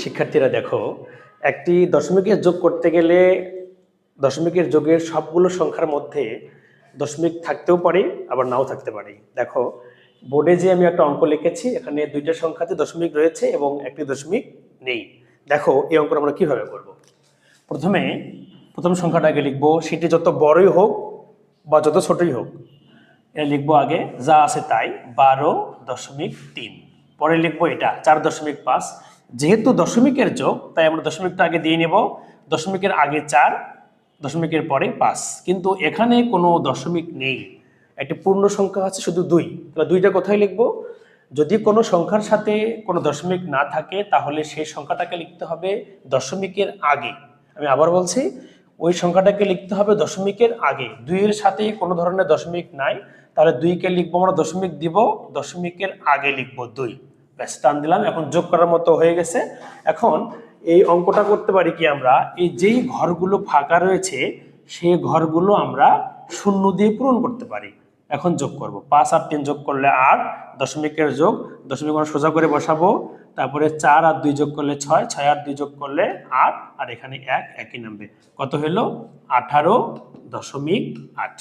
শিক্ষার্থীরা দেখো, একটি দশমিকের যোগ করতে গেলে দশমিকের যোগের সবগুলো সংখ্যার মধ্যে দশমিক থাকতেও পারে, আবার নাও থাকতে পারে। দেখো, বোর্ডে যে আমি একটা অঙ্ক লিখেছি, এখানে দুইটা সংখ্যাতে দশমিক রয়েছে এবং একটি দশমিক নেই। দেখো, এই অঙ্কটা আমরা কীভাবে করব? প্রথমে, প্রথম সংখ্যাটাকে লিখব, সেটি যত বড়ই হোক বা যত ছোটই হোক এটা লিখব আগে, যা আছে তাই, বারো দশমিক তিন। পরে লিখব এটা, চার দশমিক পাঁচ। যেহেতু দশমিকের যোগ, তাই আমরা দশমিকটা আগে দিয়ে নেব। দশমিকের আগে চার, দশমিকের পরে পাঁচ। কিন্তু এখানে কোনো দশমিক নেই। একটি পূর্ণ সংখ্যা আছে শুধু দুই। তাহলে দুইটা কোথায় লিখব? যদি কোনো সংখ্যার সাথে কোনো দশমিক না থাকে, তাহলে সেই সংখ্যাটাকে লিখতে হবে দশমিকের আগে। আমি আবার বলছি, ওই সংখ্যাটাকে লিখতে হবে দশমিকের আগে। দুইয়ের সাথে কোনো ধরনের দশমিক নাই, তাহলে দুইকে লিখব আমরা দশমিক দিব, দশমিকের আগে লিখব দুই। ব্যাস, টান দিলাম, এখন যোগ করার মতো হয়ে গেছে। এখন এই অঙ্কটা করতে পারি কি আমরা? এই যেই ঘরগুলো ফাঁকা রয়েছে, সেই ঘরগুলো আমরা শূন্য দিয়ে পূরণ করতে পারি। এখন যোগ করব। পাঁচ আর তিন যোগ করলে আট, দশমিকের যোগ, দশমিক আমরা সোজা করে বসাবো। তারপরে চার আর দুই যোগ করলে ছয় ছয় আর দুই যোগ করলে আট, আর এখানে এক, একই নামবে। কত হলো? আঠারো দশমিক আট।